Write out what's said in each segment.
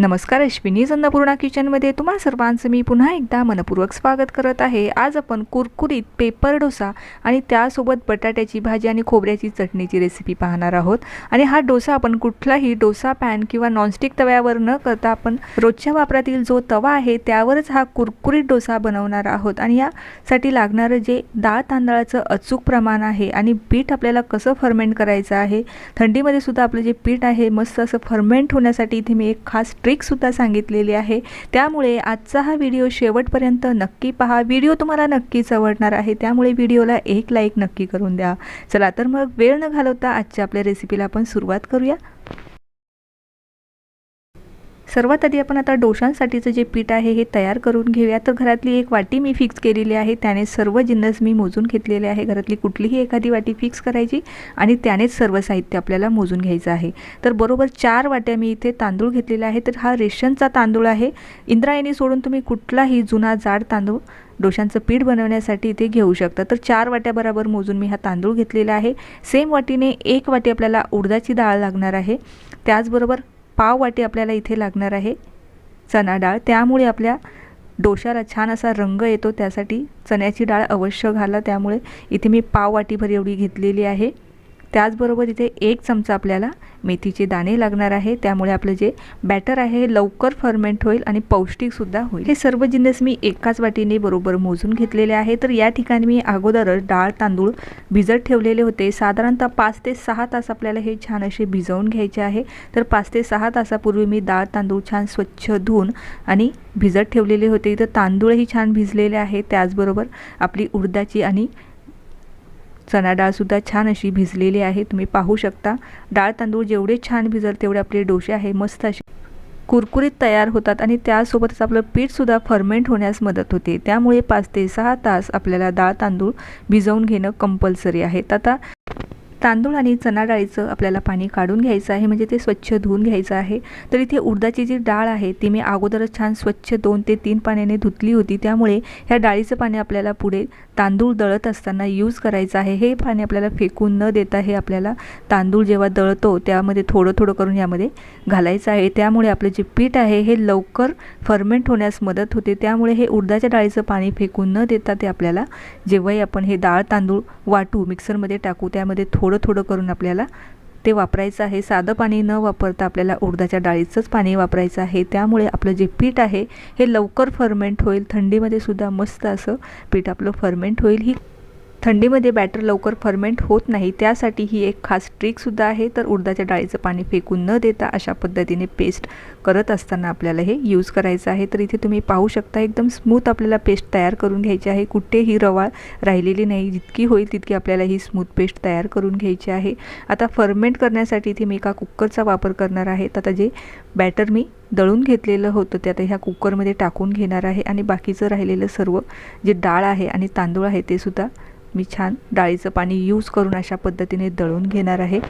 नमस्कार अश्विनी अन्नपूर्णा किचनमध्ये तुम्हा सर्वांचं मी पुन्हा एकदा मनपूर्वक स्वागत करत आहे. आज आपण कुरकुरीत पेपर डोसा आणि त्यासोबत बटाट्याची भाजी आणि खोबऱ्याची चटणीची रेसिपी पाहणार आहोत. आणि हा डोसा आपण कुठलाही डोसा पॅन किंवा नॉनस्टिक तव्यावर न करता आपण रोजच्या वापरातील जो तवा आहे त्यावरच हा कुरकुरीत डोसा बनवणार आहोत. आणि यासाठी लागणारं जे डाळ तांदळाचं अचूक प्रमाण आहे आणि पीठ आपल्याला कसं फर्मेंट करायचं आहे थंडीमध्ये सुद्धा आपलं जे पीठ आहे मस्त असं फर्मेंट होण्यासाठी इथे मी एक खास ट्रिकसुद्धा सांगितलेली आहे. त्यामुळे आजचा हा व्हिडिओ शेवटपर्यंत नक्की पहा. व्हिडिओ तुम्हाला नक्कीच आवडणार आहे. त्यामुळे व्हिडिओला एक लाईक नक्की करून द्या. चला तर मग वेळ न घालवता आजच्या आपल्या रेसिपीला आपण सुरुवात करूया. सर्वात आधी आपण आता डोशांसाठीचं जे पीठ आहे हे तयार करून घेऊया. तर घरातली एक वाटी मी फिक्स केलेली आहे. त्याने सर्व जिन्नस मी मोजून घेतलेले आहे. घरातली कुठलीही एखादी वाटी फिक्स करायची आणि त्यानेच सर्व साहित्य आपल्याला मोजून घ्यायचं आहे. तर बरोबर चार वाट्या मी इथे तांदूळ घेतलेला आहे. तर हा रेशनचा तांदूळ आहे. इंद्रायणी सोडून तुम्ही कुठलाही जुना जाड तांदूळ डोशांचं पीठ बनवण्यासाठी इथे घेऊ शकता. तर चार वाट्याबरोबर मोजून मी हा तांदूळ घेतलेला आहे. सेम वाटीने एक वाटी आपल्याला उडदाची डाळ लागणार आहे. त्याचबरोबर पाव वाटी आपल्याला इथे लागणार आहे. चणा डाळ. त्यामुळे आपल्या डोशाला छान असा रंग येतो. त्यासाठी चण्याची डाळ अवश्य घाला. त्यामुळे इथे मी पाव वाटीभर एवढी घेतलेली आहे. त्याचबरोबर इथे एक चमचा आपल्याला मेथीचे दाणे लागणार आहे. त्यामुळे आपलं जे बॅटर आहे हे लवकर फर्मेंट होईल आणि पौष्टिकसुद्धा होईल. हे सर्व जिन्नस मी एकाच वाटीने बरोबर मोजून घेतलेले आहे. तर या ठिकाणी मी अगोदरच डाळ तांदूळ भिजत ठेवलेले होते. साधारणतः पाच ते सहा तास आपल्याला हे छान असे भिजवून घ्यायचे आहे. तर पाच ते सहा तासापूर्वी मी डाळ तांदूळ छान स्वच्छ धुवून आणि भिजत ठेवलेले होते. तर तांदूळही छान भिजलेले आहे. त्याचबरोबर आपली उडदाची आणि चणा डाळसुद्धा छान अशी भिजलेली आहे. तुम्ही पाहू शकता. डाळ तांदूळ जेवढे छान भिजल तेवढे आपले डोसे आहे. मस्त असे कुरकुरीत तयार होतात आणि त्यासोबतच आपलं पीठसुद्धा फर्मेंट होण्यास मदत होते. त्यामुळे पाच ते सहा तास आपल्याला डाळ तांदूळ भिजवून घेणं कंपल्सरी आहे. आता तांदूळ आणि चणा डाळीचं आपल्याला पाणी काढून घ्यायचं आहे म्हणजे ते स्वच्छ धुवून घ्यायचं आहे. तर इथे उडदाची जी डाळ आहे ती मी अगोदरच छान स्वच्छ दोन ते तीन पाण्याने धुतली होती. त्यामुळे ह्या डाळीचं पाणी आपल्याला पुढे तांदूळ दळत असताना यूज करायचं आहे. हे पाणी आपल्याला फेकून न देता हे आपल्याला तांदूळ जेव्हा दळतो त्यामध्ये थोडं थोडं करून यामध्ये घालायचं आहे. त्यामुळे आपलं जे पीठ आहे हे लवकर फर्मेंट होण्यास मदत होते. त्यामुळे हे उडदाच्या डाळीचं पाणी फेकून न देता ते आपल्याला जेव्हाही आपण हे डाळ तांदूळ वाटू मिक्सरमध्ये टाकू त्यामध्ये थोडं थोडं थोडं करून आपल्याला ते वापरायचं आहे. साधं पाणी न वापरता आपल्याला उडदाच्या डाळीचंच पाणी वापरायचं आहे. त्यामुळे आपलं जे पीठ आहे हे लवकर फर्मेंट होईल. थंडीमध्ये सुद्धा मस्त असं पीठ आपलं फर्मेंट होईल. ही थंडीमध्ये बॅटर लवकर फर्मेंट होत नाही त्यासाठी ही एक खास ट्रिकसुद्धा आहे. तर उडदाच्या डाळीचं पाणी फेकून न देता अशा पद्धतीने पेस्ट करत असताना आपल्याला हे यूज करायचं आहे. तर इथे तुम्ही पाहू शकता एकदम स्मूथ आपल्याला पेस्ट तयार करून घ्यायची आहे. कुठेही रवाळ राहिलेली नाही जितकी होईल तितकी आपल्याला ही स्मूथ पेस्ट तयार करून घ्यायची आहे. आता फर्मेंट करण्यासाठी इथे मी एका कुकरचा वापर करणार आहे. आता जे बॅटर मी दळून घेतलेलं होतं ते आता ह्या कुकरमध्ये टाकून घेणार आहे. आणि बाकीचं राहिलेलं सर्व जे डाळ आहे आणि तांदूळ आहे ते सुद्धा मी छान डाळीचं पाणी यूज करून अशा पद्धतीने दळून घेणार आहे.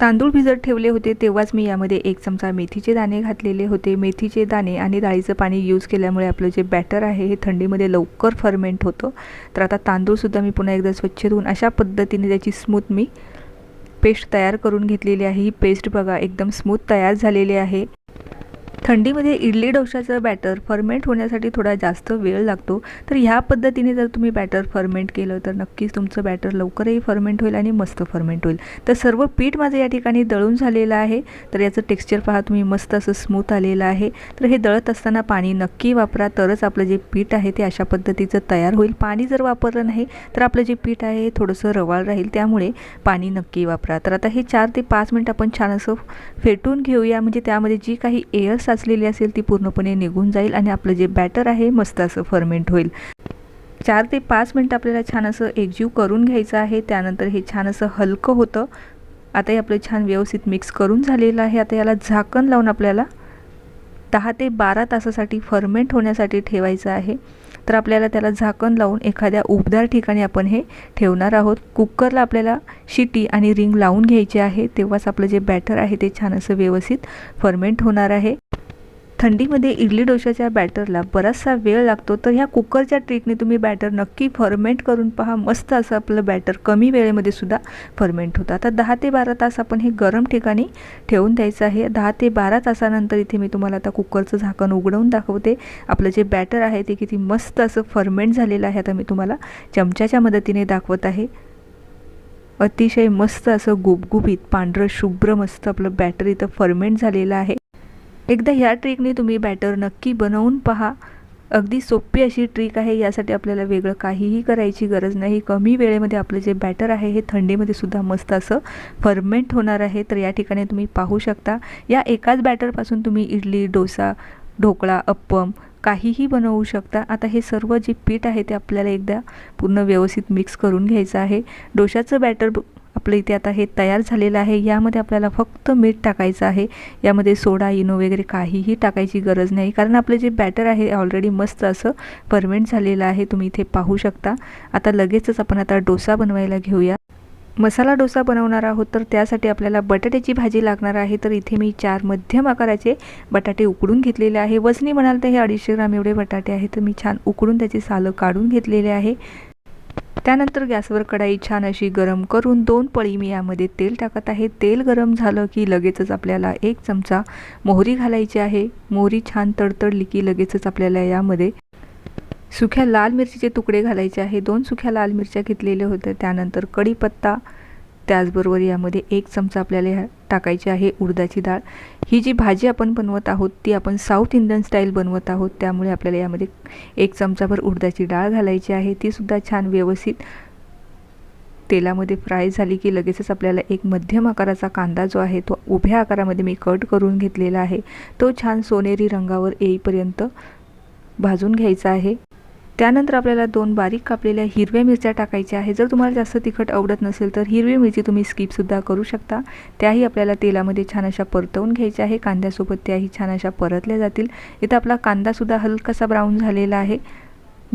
तांदूळ भिजत ठेवले होते तेव्हाच मी यामध्ये एक चमचा मेथीचे दाणे घातलेले होते. मेथीचे दाणे आणि डाळीचं पाणी यूज केल्यामुळे आपलं जे बॅटर आहे हे थंडीमध्ये लवकर फर्मेंट होतं. तर आता तांदूळसुद्धा मी पुन्हा एकदा स्वच्छ धुवून अशा पद्धतीने त्याची स्मूथ मी पेस्ट तयार करून घेतलेली आहे. ही पेस्ट बघा एकदम स्मूथ तयार झालेली आहे. थंडीमध्ये इडली डोशाचं बॅटर फर्मेंट होण्यासाठी थोडा जास्त वेळ लागतो. तर ह्या पद्धतीने जर तुम्ही बॅटर फर्मेंट केलं तर नक्कीच तुमचं बॅटर लवकरही फर्मेंट होईल आणि मस्त फर्मेंट होईल. तर सर्व पीठ माझं या ठिकाणी दळून झालेलं आहे. तर याचं टेक्स्चर पहा तुम्ही मस्त असं स्मूथ आलेलं आहे. तर हे दळत असताना पाणी नक्की वापरा. तरच आपलं जे पीठ आहे ते अशा पद्धतीचं तयार होईल. पाणी जर वापरलं नाही तर आपलं जे पीठ आहे हे थोडंसं रवाळ राहील. त्यामुळे पाणी नक्की वापरा. तर आता हे चार ते पाच मिनिट आपण छान असं फेटून घेऊया. म्हणजे त्यामध्ये जी काही एअर्स साचलेली असेल ती पूर्णपणे निघून जाईल आणि आपलं जे बॅटर आहे मस्त असं फर्मेंट होईल. चार ते पाच मिनटं आपल्याला छान असं एकजीव करून घ्यायचं आहे. त्यानंतर हे छान असं हलकं होतं. आता हे आपलं छान व्यवस्थित मिक्स करून झालेलं आहे. आता याला झाकण लावून आपल्याला दहा ते बारा तासासाठी फर्मेंट होण्यासाठी ठेवायचं आहे. तर आपल्याला त्याला झाकण लावून एखाद्या उबदार ठिकाणी आपण हे ठेवणार आहोत. कुकरला आपल्याला शिटी आणि रिंग लावून घ्यायची आहे. तेव्हाच आपलं जे बॅटर आहे ते छान असं व्यवस्थित फर्मेंट होणार आहे. थंडीमध्ये इडली डोशाच्या बॅटरला बराचसा वेळ लागतो तर ह्या कुकरच्या ट्रिकने तुम्ही बॅटर नक्की फर्मेंट करून पहा. मस्त असं आपलं बॅटर कमी वेळेमध्ये सुद्धा फर्मेंट होतं. आता दहा ते बारा तास आपण हे गरम ठिकाणी ठेवून द्यायचं आहे. दहा ते बारा तासानंतर इथे मी तुम्हाला आता कुकरचं झाकण उघडवून दाखवते. आपलं जे बॅटर आहे ते किती मस्त असं फर्मेंट झालेलं आहे. आता मी तुम्हाला चमच्याच्या मदतीने दाखवत आहे. अतिशय मस्त असं गुबगुबीत पांढरं शुभ्र मस्त आपलं बॅटर इथं फर्मेंट झालेलं आहे. एकदा ह्या ट्रिकने तुम्ही बॅटर नक्की बनवून पहा. अगदी सोपी अशी ट्रिक आहे यासाठी आपल्याला वेगळं काहीही करायची गरज नाही. कमी वेळेमध्ये आपलं जे बॅटर आहे हे थंडीमध्ये सुद्धा मस्त असं फर्मेंट होणार आहे. तर या ठिकाणी तुम्ही पाहू शकता या एकाच बॅटरपासून तुम्ही इडली डोसा ढोकळा अप्पम काहीही बनवू शकता. आता हे सर्व जे पीठ आहे ते आपल्याला एकदा पूर्ण व्यवस्थित मिक्स करून घ्यायचं आहे. डोशाचं बॅटर आपलं इथे आता हे तयार झालेलं आहे. यामध्ये आपल्याला फक्त मीठ टाकायचं आहे. यामध्ये सोडा इनो वगैरे काहीही टाकायची गरज नाही. कारण आपलं जे बॅटर आहे ऑलरेडी मस्त असं फर्मेंट झालेलं आहे. तुम्ही इथे पाहू शकता. आता लगेचच आपण आता डोसा बनवायला घेऊया. मसाला डोसा बनवणार आहोत तर त्यासाठी आपल्याला बटाट्याची भाजी लागणार आहे. तर इथे मी चार मध्यम आकाराचे बटाटे उकडून घेतलेले आहे. वजनी म्हणाल तर हे अडीचशे ग्राम एवढे बटाटे आहेत. तर मी छान उकडून त्याचे सालं काढून घेतलेले आहे. त्यानंतर गॅसवर कढाई छान अशी गरम करून दोन पळी मी यामध्ये तेल टाकत आहे. तेल गरम झालं की लगेचच आपल्याला एक चमचा मोहरी घालायची आहे. मोहरी छान तडतडली की लगेचच आपल्याला यामध्ये सुख्या लाल मिरचीचे तुकडे घालायचे आहे. दोन सुख्या लाल मिरच्या घेतलेल्या होत्या. त्यानंतर कढीपत्ता त्याचबरोबर यामध्ये एक चमचा आपल्याला टाकायची आहे उडदाची डाळ. ही जी भाजी आपण बनवत आहोत ती आपण साऊथ इंडियन स्टाईल बनवत आहोत त्यामुळे आपल्याला यामध्ये एक चमचाभर उडदाची डाळ घालायची आहे. तीसुद्धा छान व्यवस्थित तेलामध्ये फ्राय झाली की लगेचच आपल्याला एक मध्यम आकाराचा कांदा जो आहे तो उभ्या आकारामध्ये मी कट करून घेतलेला आहे. तो छान सोनेरी रंगावर येईपर्यंत भाजून घ्यायचा आहे. त्यानंतर आपल्याला दोन बारीक कापलेल्या हिरव्या मिरच्या टाकायच्या आहे जर तुम्हाला जास्त तिखट आवडत नसेल तर हिरवी मिरची तुम्ही स्किपसुद्धा करू शकता. त्याही आपल्याला तेलामध्ये छान अशा परतवून घ्यायच्या आहे. कांद्यासोबत त्याही छान अशा परतल्या जातील. इथं आपला कांदासुद्धा हलकासा ब्राऊन झालेला आहे.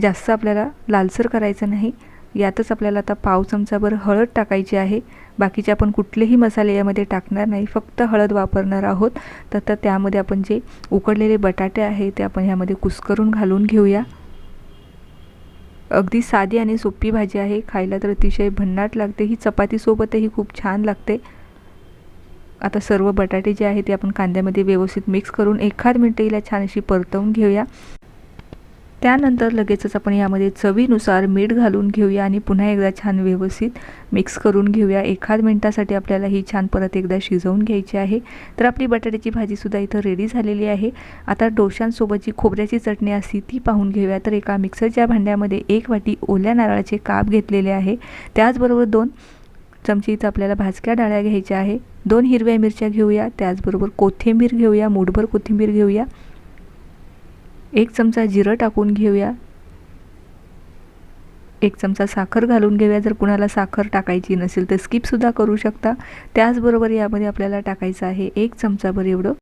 जास्त आपल्याला लालसर करायचं नाही. यातच आपल्याला आता पाव चमचाभर हळद टाकायची आहे. बाकीचे आपण कुठलेही मसाले यामध्ये टाकणार नाही. फक्त हळद वापरणार आहोत. तर त्यामध्ये आपण जे उकडलेले बटाटे आहे ते आपण ह्यामध्ये कुस्करून घालून घेऊया. अगदी साधी आणि सोपी भाजी आहे. खायला तर अतिशय भन्नाट लागते. ही चपातीसोबतही खूप छान लागते. आता सर्व बटाटे जे आहे ते आपण कांद्यामध्ये व्यवस्थित मिक्स करून एखाद मिनटं हिला छान अशी परतवून घेऊया. त्यानंतर लगेचच आपण यामध्ये चवीनुसार मीठ घालून घेऊया आणि पुन्हा एकदा छान व्यवस्थित मिक्स करून घेऊया. एखाद मिनटासाठी आपल्याला ही छान परत एकदा शिजवून घ्यायची आहे. तर आपली बटाट्याची भाजीसुद्धा इथं रेडी झालेली आहे. आता डोशांसोबत जी खोबऱ्याची चटणी असती ती पाहून घेऊया. तर एका मिक्सरच्या भांड्यामध्ये एक वाटी ओल्या नारळाचे काप घेतलेले आहे. त्याचबरोबर दोन चमची इथं आपल्याला भाजक्या डाळ्या घ्यायच्या आहे. दोन हिरव्या मिरच्या घेऊया. त्याचबरोबर कोथिंबीर घेऊया. मूठभर कोथिंबीर घेऊया. एक चमचा जिरं टाकून घेऊया. एक चमचा साखर घालून घेऊया. जर कुणाला साखर टाकायची नसेल तर स्किपसुद्धा करू शकता. त्याचबरोबर यामध्ये आपल्याला टाकायचं आहे एक चमचाभर एवढं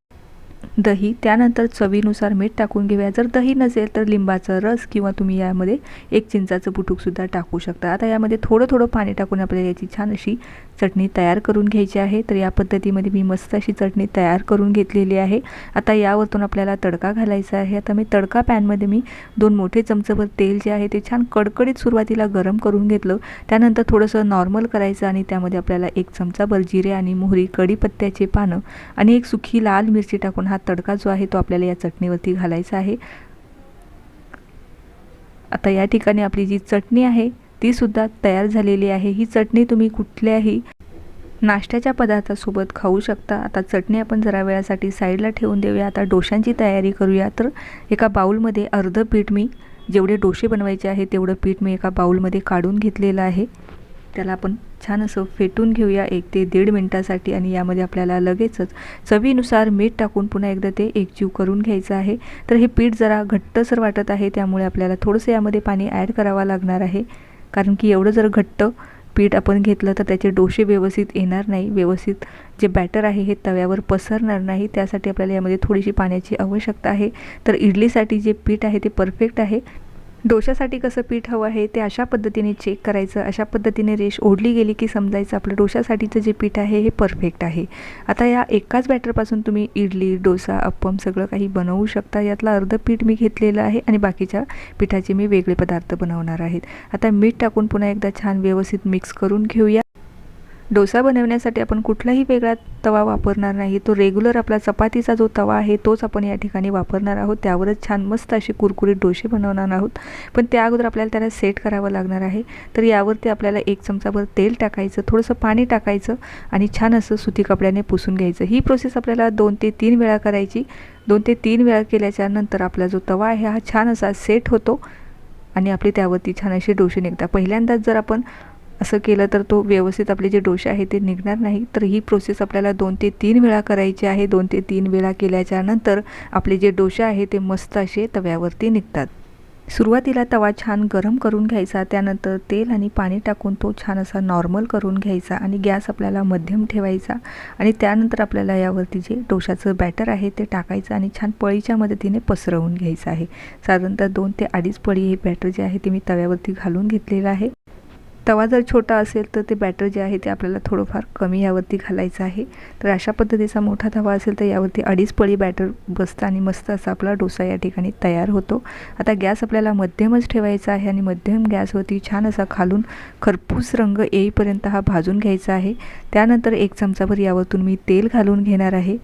दही. त्यानंतर चवीनुसार मीठ टाकून घेऊया. जर दही नसेल तर लिंबाचा रस किंवा तुम्ही यामध्ये एक चिंचाचं बुटूकसुद्धा टाकू शकता. आता यामध्ये थोडं थोडं पाणी टाकून आपल्याला याची छान अशी चटणी तयार करून घ्यायची आहे. तर या पद्धतीमध्ये मी मस्त अशी चटणी तयार करून घेतलेली आहे. आता यावरतून आपल्याला तडका घालायचा आहे. आता मी तडका पॅनमध्ये मी दोन मोठे चमचभर तेल जे आहे ते छान कडकडीत सुरुवातीला गरम करून घेतलं. त्यानंतर थोडंसं नॉर्मल करायचं आणि त्यामध्ये आपल्याला एक चमचाभर जिरे आणि मोहरी कढीपत्त्याचे पानं आणि एक सुखी लाल मिरची टाकून हा तडका जो आहे तो आपल्याला या चटणीवरती घालायचा आहे. आता या ठिकाणी आपली जी चटणी आहे तीसुद्धा तयार झालेली आहे. ही चटणी तुम्ही कुठल्याही नाश्त्याच्या पदार्थासोबत खाऊ शकता. आता चटणी आपण जरा वेळासाठी साईडला ठेवून देऊया. आता डोशांची तयारी करूया. तर एका बाऊलमध्ये अर्धं पीठ मी जेवढे डोसे बनवायचे आहे तेवढं पीठ मी एका बाऊलमध्ये काढून घेतलेलं आहे. त्याला आपण छान असं फेटून घेऊया एक ते दीड मिनटासाठी आणि यामध्ये आपल्याला लगेचच चवीनुसार मीठ टाकून पुन्हा एकदा ते एकजीव करून घ्यायचं आहे. तर हे पीठ जरा घट्टसर वाटत आहे त्यामुळे आपल्याला थोडंसं यामध्ये पाणी ॲड करावं लागणार आहे. कारण की एवढं जर घट्ट पीठ आपण घेतलं तर त्याचे डोसे व्यवस्थित येणार नाही. व्यवस्थित जे बॅटर आहे हे तव्यावर पसरणार नाही. त्यासाठी आपल्याला यामध्ये थोडीशी पाण्याची आवश्यकता आहे. तर इडलीसाठी जे पीठ आहे ते परफेक्ट आहे. डोशासाठी कसं पीठ हवं आहे ते अशा पद्धतीने चेक करायचं. अशा पद्धतीने रेश ओढली गेली की समजायचं. आपलं डोशासाठीचं जे पीठ आहे हे परफेक्ट आहे. आता या एकाच बॅटरपासून तुम्ही इडली डोसा अप्पम सगळं काही बनवू शकता. यातलं अर्ध पीठ मी घेतलेलं आहे आणि बाकीच्या पिठाचे मी वेगळे पदार्थ बनवणार आहेत. आता मीठ टाकून पुन्हा एकदा छान व्यवस्थित मिक्स करून घेऊया. डोसा बनवण्यासाठी आपण कुठलाही वेगळा तवा वापरणार नाही. तो रेग्युलर आपला चपातीचा जो तवा आहे तोच आपण या ठिकाणी वापरणार आहोत. त्यावरच छान मस्त असे कुरकुरीत डोसे बनवणार आहोत. पण त्या अगोदर आपल्याला त्याला सेट करावं लागणार आहे. तर यावरती आपल्याला एक चमचाभर तेल टाकायचं थोडंसं पाणी टाकायचं आणि छान असं सुती कपड्याने पुसून घ्यायचं. ही प्रोसेस आपल्याला दोन ते तीन वेळा करायची. दोन ते तीन वेळा केल्याच्यानंतर आपला जो तवा आहे हा छान असा सेट होतो आणि आपली त्यावरती छान असे डोसे निघतात. पहिल्यांदाच जर आपण असं केलं तर तो व्यवस्थित आपले जे डोसे आहे ते निघणार नाही. तर ही प्रोसेस आपल्याला दोन ते तीन वेळा करायची आहे. दोन ते तीन वेळा केल्याच्यानंतर आपले जे डोसे आहे ते मस्त असे तव्यावरती निघतात. सुरुवातीला तवा छान गरम करून घ्यायचा. त्यानंतर तेल आणि पाणी टाकून तो छान असा नॉर्मल करून घ्यायचा आणि गॅस आपल्याला मध्यम ठेवायचा आणि त्यानंतर आपल्याला यावरती जे डोशाचं बॅटर आहे ते टाकायचं आणि छान पळीच्या मदतीने पसरवून घ्यायचं आहे. साधारणतः दोन ते अडीच पळी हे बॅटर जे आहे ते मी तव्यावरती घालून घेतलेलं आहे. तवा जर छोटा असेल तर ते बॅटर जे आहे ते आपल्याला थोडंफार कमी यावरती घालायचं आहे. तर अशा पद्धतीचा मोठा तवा असेल तर यावरती अडीच पळी बॅटर बसतं आणि मस्त असा आपला डोसा या ठिकाणी तयार होतो. आता गॅस आपल्याला मध्यमच ठेवायचा आहे आणि मध्यम गॅसवरती छान असा खालून खरपूस रंग येईपर्यंत हा भाजून घ्यायचा आहे. त्यानंतर एक चमचाभर यावरतून मी तेल घालून घेणार आहे.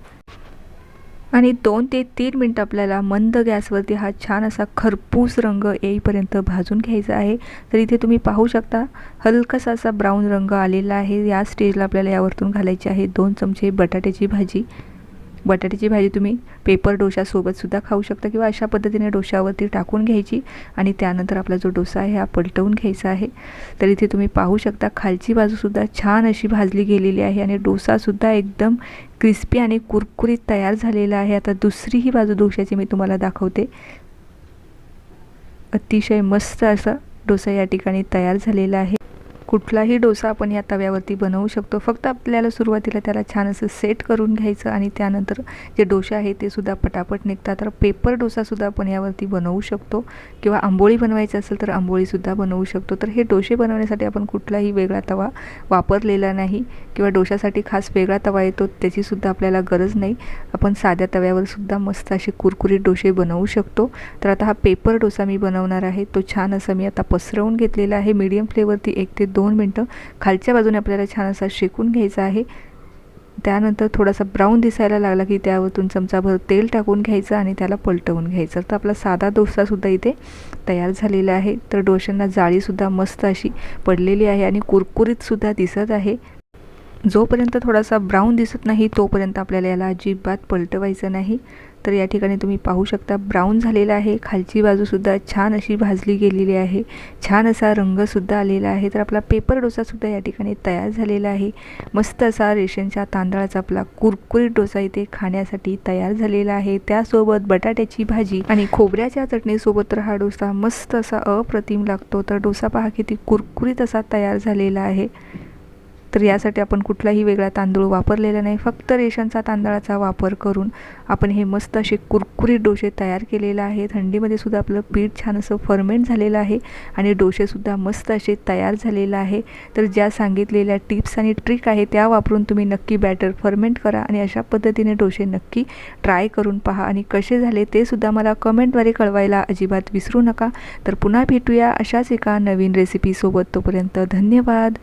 आणि दोन ते तीन मिनटं आपल्याला मंद गॅसवरती हा छान असा खरपूस रंग येईपर्यंत भाजून घ्यायचा आहे. तर इथे तुम्ही पाहू शकता हलकासा असा ब्राऊन रंग आलेला आहे. या स्टेजला आपल्याला यावरतून घालायची आहे दोन चमचे बटाट्याची भाजी. बटाट्याची भाजी तुम्ही पेपर डोशासोबतसुद्धा खाऊ शकता किंवा अशा पद्धतीने डोशावरती टाकून घ्यायची आणि त्यानंतर आपला जो डोसा आहे हा पलटवून घ्यायचा आहे. तर इथे तुम्ही पाहू शकता खालची बाजूसुद्धा छान अशी भाजली गेलेली आहे आणि डोसासुद्धा एकदम क्रिस्पी आणि कुरकुरीत तयार झालेला आहे. आता दुसरीही बाजू डोशाची मी तुम्हाला दाखवते. अतिशय मस्त असा डोसा या ठिकाणी तयार झालेला आहे. कुठलाही डोसा आपण या तव्यावरती बनवू शकतो. फक्त आपल्याला सुरुवातीला त्याला छान असं सेट करून घ्यायचं आणि त्यानंतर जे डोसे आहे ते सुद्धा पटापट निघतात. तर पेपर डोसासुद्धा आपण यावरती बनवू शकतो. किंवा आंबोळी बनवायची असेल तर आंबोळीसुद्धा बनवू शकतो. तर हे डोसे बनवण्यासाठी आपण कुठलाही वेगळा तवा वापरलेला नाही किंवा डोशासाठी खास वेगळा तवा येतो त्याचीसुद्धा आपल्याला गरज नाही. आपण साध्या तव्यावरसुद्धा मस्त असे कुरकुरीत डोसे बनवू शकतो. तर आता हा पेपर डोसा मी बनवणार आहे. तो छान असा मी आता पसरवून घेतलेला आहे. मीडियम फ्लेवरती एक ते दोन दोन मिनटं. खालच्या बाजूने आपल्याला छान असा शेकून घ्यायचा आहे. त्यानंतर थोडासा ब्राऊन दिसायला लागला की त्यावरतून चमचाभर तेल टाकून घ्यायचं आणि त्याला पलटवून घ्यायचं. तर आपला साधा डोसासुद्धा इथे तयार झालेला आहे. तर डोशांना जाळीसुद्धा मस्त अशी पडलेली आहे आणि कुरकुरीतसुद्धा दिसत आहे. जोपर्यंत थोडासा ब्राऊन दिसत नाही तोपर्यंत आपल्याला याला अजिबात पलटवायचं नाही. तर या ठिकाणी तुम्ही पाहू शकता ब्राऊन झालेला आहे. खालची बाजूसुद्धा छान अशी भाजली गेलेली आहे. छान असा रंगसुद्धा आलेला आहे. तर आपला पेपर डोसासुद्धा या ठिकाणी तयार झालेला आहे. मस्त असा रेशनच्या तांदळाचा आपला कुरकुरीत डोसा इथे खाण्यासाठी तयार झालेला आहे. त्यासोबत बटाट्याची भाजी आणि खोबऱ्याच्या चटणीसोबत तर हा डोसा मस्त असा अप्रतिम लागतो. तर डोसा पहा किती कुरकुरीत असा तयार झालेला आहे. तर यासाठी आपण कुठलाही वेगळा तांदूळ वापरलेला नाही. फक्त रेशनचा तांदळाचा वापर करून आपण हे मस्त असे कुरकुरीत डोसे तयार केलेलं आहे थंडीमध्ये सुद्धा आपलं पीठ छान असं फर्मेंट झालेलं आहे आणि डोसेसुद्धा मस्त असे तयार झालेलं आहे. तर ज्या सांगितलेल्या टिप्स आणि ट्रिक आहे त्या वापरून तुम्ही नक्की बॅटर फर्मेंट करा आणि अशा पद्धतीने डोसे नक्की ट्राय करून पहा आणि कसे झाले ते सुद्धा मला कमेंटद्वारे कळवायला अजिबात विसरू नका. तर पुन्हा भेटूया अशाच एका नवीन रेसिपीसोबत तोपर्यंत धन्यवाद.